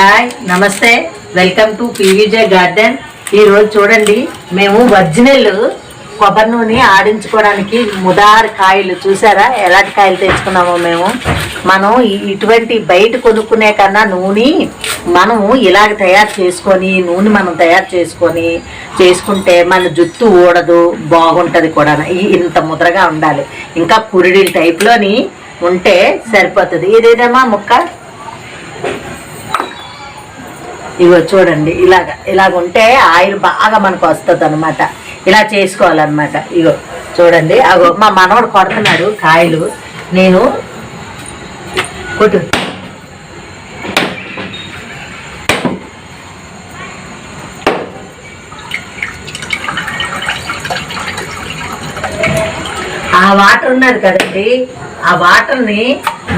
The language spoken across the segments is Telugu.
Hi namaste. Welcome to PVJ garden. ఈరోజు చూడండి మేము ఒరిజినల్ కొబ్బరి నూనె ఆడించుకోవడానికి ముదారు కాయలు చూసారా? ఎలాంటి కాయలు తెచ్చుకున్నామో మేము? మనం ఇటువంటి బయట కొనుక్కునే కన్నా నూనె మనము ఇలాగ తయారు చేసుకొని నూనె మనం తయారు చేసుకొని చేసుకుంటే మన జుట్టు ఊడదు బాగుంటుంది కూడా. ఇంత ముద్రగా ఉండాలి. ఇంకా కురిడి టైప్లోని ఉంటే సరిపోతుంది. ఇదేదేమా ముక్క? ఇగో చూడండి ఇలాగ ఇలాగ ఉంటే ఆయిల్ బాగా మనకు వస్తుంది అనమాట ఇలా చేసుకోవాలన్నమాట. ఇగో చూడండి అగో మా మనవడు కొడుతున్నాడు కాయలు. నేను కొట్టు. ఆ వాటర్ ఉన్నది కదండి ఆ వాటర్ని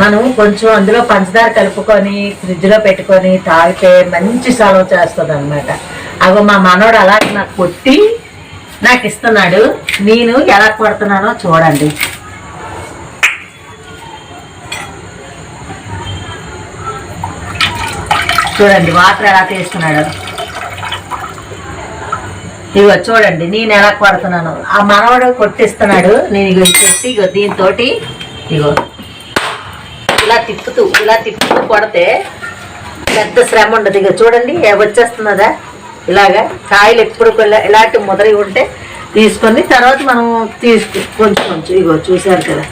మనం కొంచెం అందులో పంచదార కలుపుకొని ఫ్రిడ్జ్లో పెట్టుకొని తాగితే మంచి సలవ చేస్తుంది అనమాట అగో మా మనోడు అలా నాకు కొట్టి నాకు ఇస్తున్నాడు. నేను ఎలా కొడుతున్నానో చూడండి. చూడండి వాటర్ ఎలా తీస్తున్నాడు. ఇగో చూడండి నేను ఎలా కొడుతున్నాను. ఆ మనవడు కొట్టిస్తున్నాడు. నేను ఇగో కొట్టి ఇగో దీంతో ఇగో తిప్పుతూ ఇలా తిప్పుతూ కొడితే పెద్ద శ్రమ ఉండదు. ఇక చూడండి వచ్చేస్తున్నదా? ఇలాగా కాయలు ఎప్పుడు ఇలాంటి ముదరి ఉంటే తీసుకొని తర్వాత మనం తీసుకు కొంచెం కొంచెం ఇగో చూసారు కదా.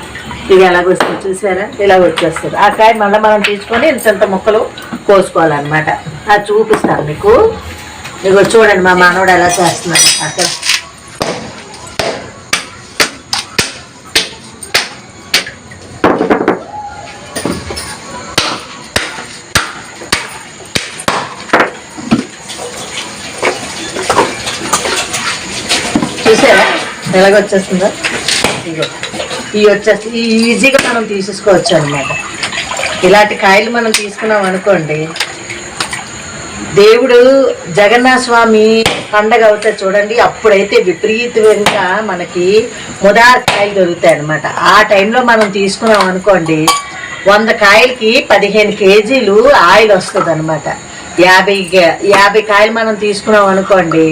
ఇది ఎలాగొస్తుంది చూసారా ఇలాగ వచ్చేస్తుంది. ఆ కాయ మళ్ళీ మనం తీసుకొని ఇంత ముక్కలు కోసుకోవాలన్నమాట. అది చూపిస్తాను మీకు. ఇగో చూడండి మా మనవడు ఎలా చేస్తున్నాడు. అక్కడ ఎలాగ వచ్చేస్తుందా ఇగో. ఇవి వచ్చేస్తే ఈ ఈజీగా మనం తీసేసుకోవచ్చు అనమాట ఇలాంటి కాయలు మనం తీసుకున్నాం అనుకోండి దేవుడు జగన్నాథ స్వామి పండగ అవుతుంది చూడండి అప్పుడైతే విపరీతంగా మనకి ముదార్ కాయలు దొరుకుతాయి అనమాట ఆ టైంలో మనం తీసుకున్నాం అనుకోండి వంద కాయలకి పదిహేను కేజీలు ఆయిల్ వస్తుంది అనమాట యాభై యాభై కాయలు మనం తీసుకున్నాం అనుకోండి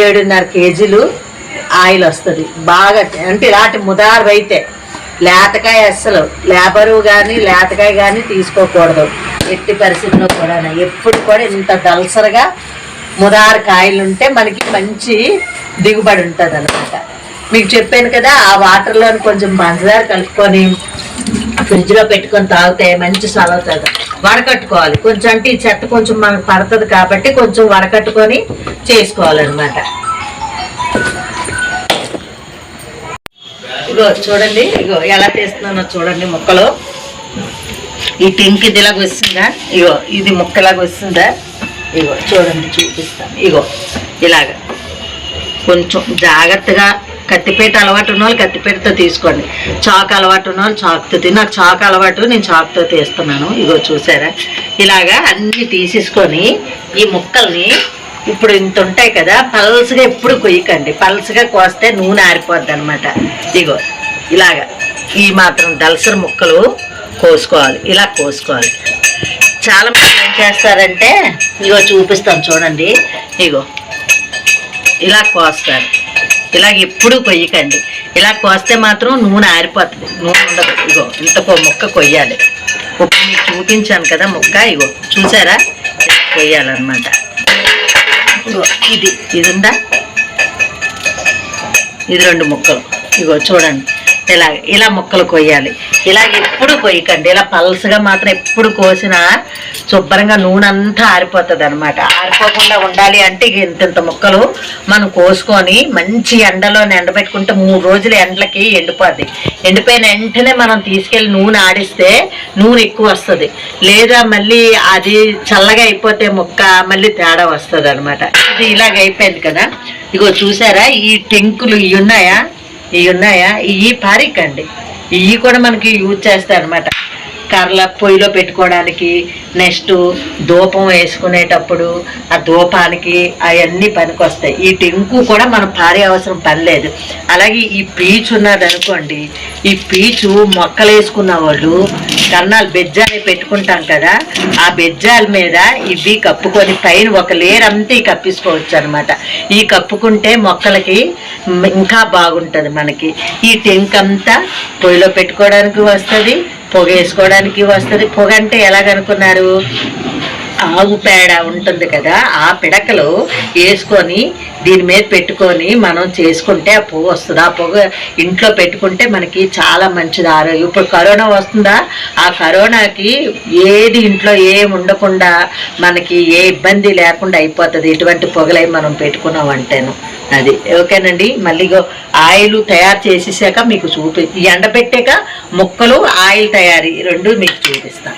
ఏడున్నర కేజీలు ఆయిల్ వస్తుంది. బాగా అంటే ఇలాంటి ముదారు అయితే లేతకాయ అస్సలు లేబరు కానీ లేతకాయ కానీ తీసుకోకూడదు. ఎట్టి పరిస్థితిలో కూడా ఎప్పుడు కూడా ఇంత దల్సరగా ముదారు కాయలు ఉంటే మనకి మంచి దిగుబడి ఉంటుంది అనమాట మీకు చెప్పాను కదా ఆ వాటర్లో కొంచెం పంచదార కలుపుకొని ఫ్రిడ్జ్లో పెట్టుకొని తాగితే మంచి సలవుతుంది వడకట్టుకోవాలి. కొంచెం అంటే ఈ చెత్త కొంచెం మనకు పడుతుంది కాబట్టి కొంచెం వడకట్టుకొని చేసుకోవాలన్నమాట. ఇగో చూడండి ఇగో ఎలా తీస్తున్నానో చూడండి ముక్కలు. ఈ టింక్ ఇది ఇలాగ వస్తుందా? ఇగో ఇది ముక్క ఇలాగ వస్తుందా? ఇగో చూడండి చూపిస్తాను. ఇగో ఇలాగ. కొంచెం జాగ్రత్తగా కత్తిపేట అలవాటు ఉన్న వాళ్ళు కత్తిపేటతో తీసుకోండి. చాకు అలవాటు ఉన్న వాళ్ళు చాకుతో తీ నాకు చాకు అలవాటు నేను చాకుతో తీస్తున్నాను. ఇగో చూసారా? ఇలాగా అన్నీ తీసేసుకొని ఈ ముక్కల్ని ఇప్పుడు ఇంత ఉంటాయి కదా పల్స్గా ఎప్పుడు కొయ్యకండి. పల్స్గా కోస్తే నూనె ఆరిపోద్ది అనమాట ఇదిగో ఇలాగా. ఈ మాత్రం దలసరి ముక్కలు కోసుకోవాలి. ఇలా కోసుకోవాలి. చాలా మంది ఏం చేస్తారంటే ఇగో చూపిస్తాను చూడండి. ఇగో ఇలా కోస్తారు. ఇలాగ ఎప్పుడు కొయ్యకండి. ఇలా కోస్తే మాత్రం నూనె ఆరిపోతుంది నూనె ఉండదు. ఇగో ఇంతకు ముక్క కొయ్యాలి. ఇప్పుడు మీకు చూపించాను కదా ముక్క. ఇగో చూసారా? కొయ్యాలన్నమాట. ఇగో ఇది ఇది ఉందా? ఇది రెండు ముక్కలు. ఇగో చూడండి. ఇలా ఇలా ముక్కలు కొయ్యాలి. ఇలా ఎప్పుడు కొయ్యకండి. ఇలా పల్సగా మాత్రం ఎప్పుడు కోసినా శుభ్రంగా నూనె అంతా ఆరిపోతుంది అనమాట ఆరిపోకుండా ఉండాలి అంటే ఇంత ఇంత ముక్కలు మనం కోసుకొని మంచి ఎండలో ఎండబెట్టుకుంటే మూడు రోజులు ఎండలకి ఎండిపోద్ది. ఎండిపోయిన వెంటనే మనం తీసుకెళ్ళి నూనె ఆడిస్తే నూనె ఎక్కువ వస్తుంది. లేదా మళ్ళీ అది చల్లగా అయిపోతే ముక్క మళ్ళీ తేడా వస్తుంది అనమాట ఇది ఇలాగ అయిపోయింది కదా. ఇగో చూసారా? ఈ టెంకులు ఇవి ఉన్నాయా? ఇవి ఉన్నాయా ఇవి పారిక్ అండి ఇవి కూడా మనకి యూజ్ చేస్తాయి అనమాట కర్రల పొయ్యిలో పెట్టుకోవడానికి నెక్స్ట్ ధూపం వేసుకునేటప్పుడు ఆ ధూపానికి అవన్నీ పనికొస్తాయి. ఈ టెంకు కూడా మనం పారే అవసరం పనిలేదు. అలాగే ఈ పీచు ఉన్నది అనుకోండి ఈ పీచు మొక్కలు వేసుకున్న వాళ్ళు కన్నాలు బెజ్జాలు పెట్టుకుంటాం కదా ఆ బెజ్జాల మీద ఇవి కప్పుకొని పైన ఒక లేయర్ అంతా ఈ కప్పించుకోవచ్చు అనమాట ఈ కప్పుకుంటే మొక్కలకి ఇంకా బాగుంటుంది మనకి. ఈ టెంక్ అంతా పొయ్యిలో పెట్టుకోవడానికి వస్తుంది పొగ వేసుకోవడానికి వస్తుంది. పొగ అంటే ఎలాగనుకున్నారు? ఆవు పేడ ఉంటుంది కదా ఆ పిడకలు వేసుకొని దీని మీద పెట్టుకొని మనం చేసుకుంటే ఆ పొగ వస్తుంది. ఆ పొగ ఇంట్లో పెట్టుకుంటే మనకి చాలా మంచిది ఆరోగ్యం. ఇప్పుడు కరోనా వస్తుందా? ఆ కరోనాకి ఏది ఇంట్లో ఏం ఉండకుండా మనకి ఏ ఇబ్బంది లేకుండా అయిపోతుంది. ఇటువంటి పొగలై మనం పెట్టుకున్నాం అంటేను. అది ఓకేనండి. మళ్ళీ ఇగో ఆయిల్ తయారు చేసేసాక మీకు చూపి ఎండబెట్టాక ముక్కలు ఆయిల్ తయారీ రెండు మీకు చూపిస్తాను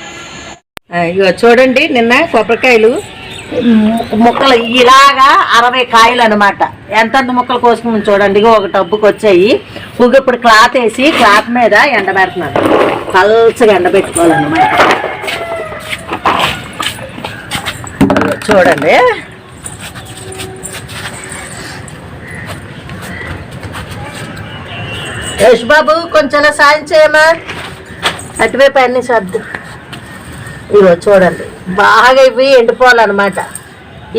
ఇగో చూడండి నిన్న కొబ్బరికాయలు. ముక్కలు ఇలాగా అరవై కాయలు అనమాట ఎంత ముక్కలు కోసుకుని చూడండి. ఒక టబ్బుకి వచ్చాయి. ఇగో ఇప్పుడు క్లాత్ వేసి క్లాత్ మీద ఎండబెడుతున్నాను పల్చగా ఎండబెట్టుకోవాలన్నమాట చూడండి. యశ్ బాబు కొంచెం సాయం చేయమా అటువైపు అన్ని సర్దు. ఇగో చూడండి బాగా ఇవి ఎండిపోవాలన్నమాట.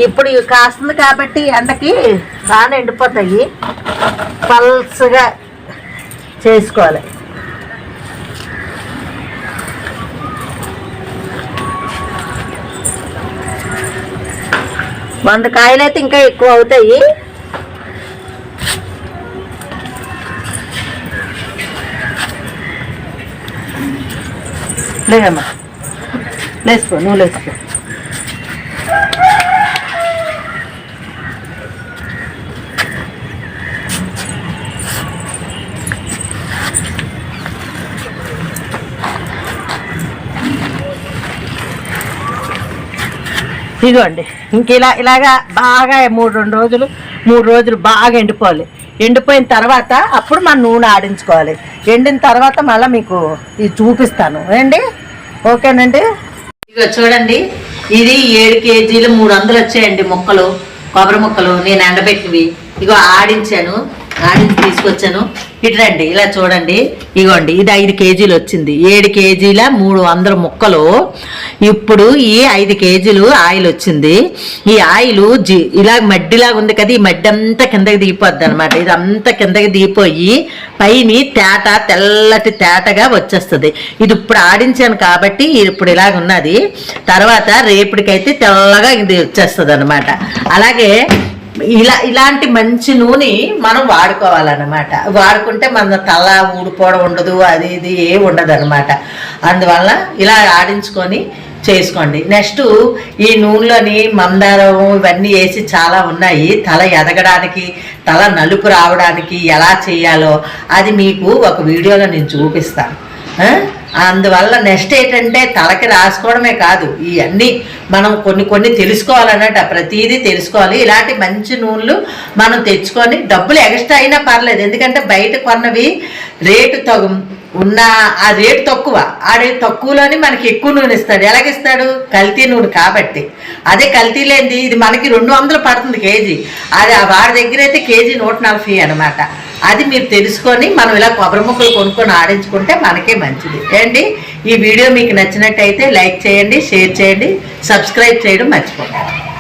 ఇప్పుడు ఇవి కాస్తుంది కాబట్టి ఎండకి బాగా ఎండిపోతాయి. పల్స్గా చేసుకోవాలి. వంద కాయలు అయితే ఇంకా ఎక్కువ అవుతాయి. లేదమ్మా. లేచిపో నువ్వు లేచిపో. ఇదిగోండి ఇంక ఇలా ఇలాగా బాగా మూడు రెండు రోజులు మూడు రోజులు బాగా ఎండిపోవాలి. ఎండిపోయిన తర్వాత అప్పుడు మనం నూనె ఆడించుకోవాలి. ఎండిన తర్వాత మళ్ళీ మీకు ఇది చూపిస్తాను. ఏండి ఓకేనండి. ఇక చూడండి ఇది ఏడు కేజీలు మూడు వందలు వచ్చాయండి ముక్కలు కొబ్బరి ముక్కలు. నేను ఎండబెట్టినవి. ఇగో ఆడించాను ఆడించి తీసుకొచ్చాను. ఇటు రండి ఇలా చూడండి. ఇగోండి ఇది ఐదు కేజీలు వచ్చింది. ఏడు కేజీల మూడు వందల ముక్కలు. ఇప్పుడు ఈ ఐదు కేజీలు ఆయిల్ వచ్చింది. ఈ ఆయిల్ జి ఇలా మడ్డిలాగా ఉంది కదా ఈ మడ్డి అంతా కిందకి దిగిపోద్ది అనమాట ఇది అంతా కిందకి దిగిపోయి పైని తేట తెల్లటి తేటగా వచ్చేస్తుంది. ఇది ఇప్పుడు ఆడించాను కాబట్టి ఇప్పుడు ఇలాగ ఉన్నది. తర్వాత రేపటికైతే తెల్లగా ఇది వచ్చేస్తుంది అనమాట అలాగే ఇలా ఇలాంటి మంచి నూనె మనం వాడుకోవాలన్నమాట. వాడుకుంటే మన తల ఊడిపోవడం ఉండదు అది ఇది ఏ ఉండదు అనమాట అందువల్ల ఇలా ఆడించుకొని చేసుకోండి. నెక్స్ట్ ఈ నూనెలోని మందారం ఇవన్నీ వేసి చాలా ఉన్నాయి. తల ఎదగడానికి తల నలుపు రావడానికి ఎలా చేయాలో అది మీకు ఒక వీడియోలో నేను చూపిస్తాను. అందువల్ల నెక్స్ట్ ఏంటంటే తలకి రాసుకోవడమే కాదు ఇవన్నీ మనం కొన్ని కొన్ని తెలుసుకోవాలన్నట ప్రతిదీ తెలుసుకోవాలి. ఇలాంటి మంచి నూనెలు మనం తెచ్చుకొని డబ్బులు ఎక్స్ట్రా అయినా పర్లేదు. ఎందుకంటే బయట కొన్నవి రేటు తగు ఉన్న ఆ రేటు తక్కువ. ఆ రేటు తక్కువలోని మనకి ఎక్కువ నూనె ఇస్తాడు. ఎలాగిస్తాడు కల్తీ నూనె కాబట్టి. అదే కల్తీ లేనిది ఇది మనకి రెండు వందలు పడుతుంది కేజీ. అది ఆ వాడి దగ్గర అయితే కేజీ నూట నలభై అనమాట అది మీరు తెలుసుకొని మనం ఇలా కొబ్బరి ముక్కలు కొనుక్కొని ఆడించుకుంటే మనకే మంచిది. ఏంటి? ఈ వీడియో మీకు నచ్చినట్టయితే లైక్ చేయండి షేర్ చేయండి సబ్స్క్రైబ్ చేయడం మర్చిపోకండి.